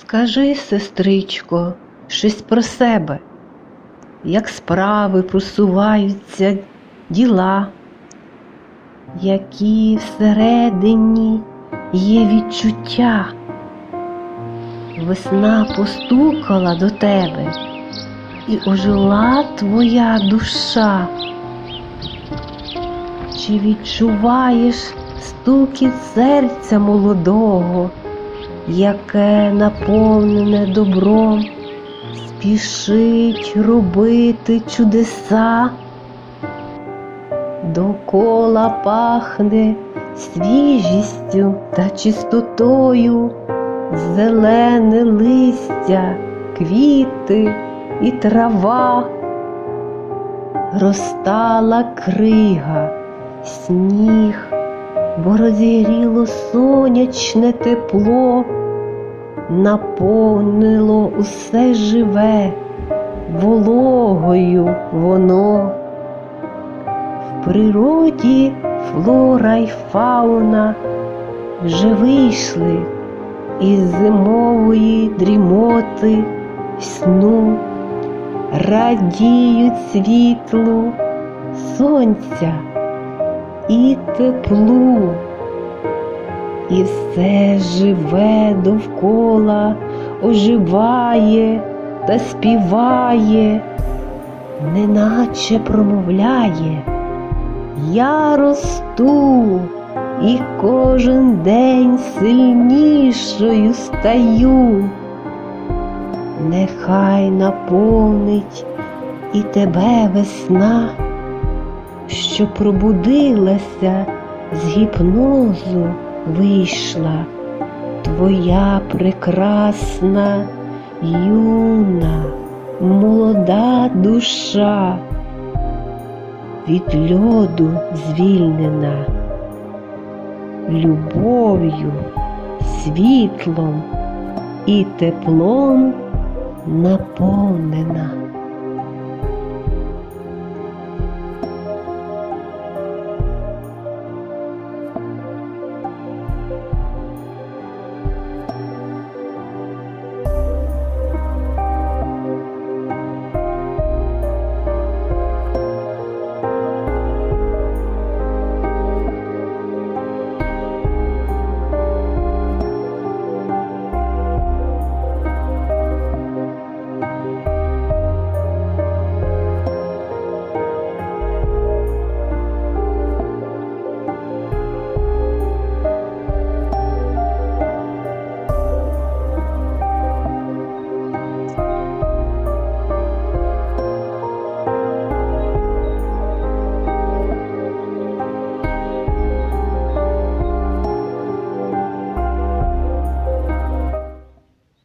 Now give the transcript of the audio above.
Скажи, сестричко, щось про себе, як справи просуваються діла, які всередині є відчуття. Весна постукала до тебе і ожила твоя душа. Чи відчуваєш стукіт серця молодого, яке наповнене добром, спішить робити чудеса? Докола пахне свіжістю та чистотою, зелене листя, квіти і трава, розтала крига, сніг, бо розігріло сонячне тепло, наповнило усе живе, вологою воно. В природі флора й фауна вже вийшли із зимової дрімоти сну, радіють світлу сонця і теплу, і все живе довкола оживає та співає, неначе промовляє. Я росту і кожен день сильнішою стаю. Нехай наповнить і тебе весна, що пробудилася з гіпнозу вийшла твоя прекрасна, юна, молода душа від льоду звільнена, любов'ю, світлом і теплом наповнена.